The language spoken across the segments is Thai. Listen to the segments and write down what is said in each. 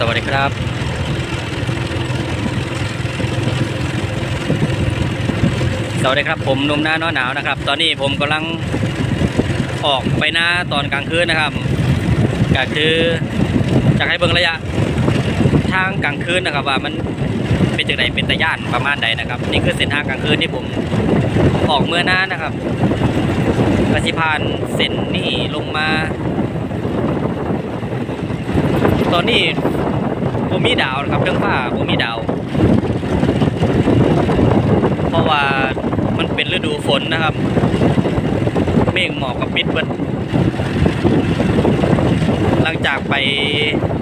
สวัสดีครับสวัสดีครับผมนุ่มหน้าน้อหนาวนะครับ ตอนนี้ผมกำลังออกไปหน้าตอนกลางคืนนะครับ ก็คือจะให้เบิ่งระยะทางกลางคืนนะครับ ว่ามันเป็นจังไดเป็นตะย่านประมาณใดนะครับ นี่คือเส้นทางกลางคืนที่ผมออกเมื่อหน้านะครับกสิพานเส้นนี่ลงมา ตอนนี้ ผมมีดาวนะครับเครื่องฟ้าผมมีดาว เพราะว่ามันเป็นฤดูฝนนะครับ เมฆหมอกกับปิดเบิดหลังจากไป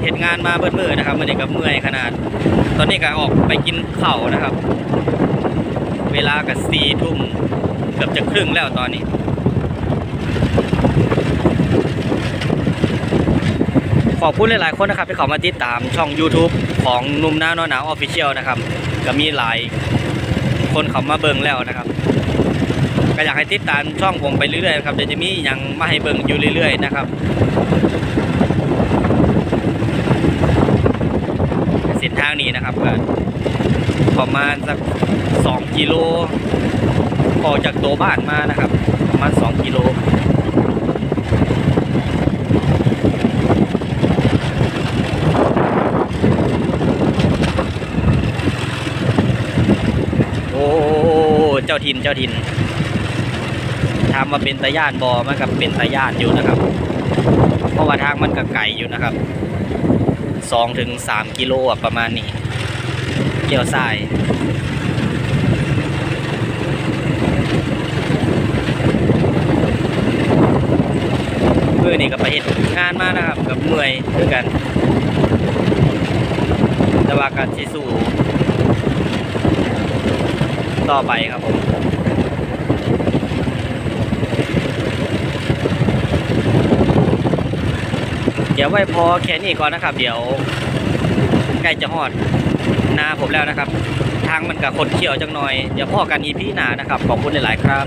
เหตุงานมาเบิดมือนะครับมันนี่ก็เมื่อยขนาด ตอนนี้ก็ออกไปกินข้าวนะครับ เวลากับสี่ทุ่มเกือบจะครึ่งแล้วตอนนี้ อบคุณหลายๆคนนะครับที่เขามาติดตามช่อง YouTube ของนุ่มหน้าหนาวหนาวออฟฟิเชียลนะครับก็มีหลายคนเขามาเบิ่งแล้วนะครับก็อยากให้ติดตามช่องผมไปเรื่อยๆนะครับเดี๋ยวจะมีหยังมาให้เบิ่งอยู่เรื่อย ๆ นะครับเส้นทางนี้นะครับก็ประมาณสัก2กิโลออกจากตัวบ้านมานะครับ ประมาณ2กิโล โอ้ เจ้าถิ่นเจ้าถิ่นถามาเป็นตาย่านบอมันกับเป็นตาย่านอยู่นะครับ เพราะว่าทางมันก็ไกลอยู่นะครับสองถึงสามกิโลประมาณนี้ เกี่ยวซ้ายเมื่อนี่ก็ไปเห็นงานมานะครับกับเมื่อยด้วยกัน แต่ว่าการที่สู้ ต่อไปครับผมเดี๋ยวไว้พอแค่นี้ก่อนนะครับ เดี๋ยวใกล้จะหอดนาผมแล้วนะครับ ทางมันกับคนเขียวจังหน่อย เดี๋ยวพ่อกันอีพี่หนานะครับ ขอบคุณหลาย ๆ ครับ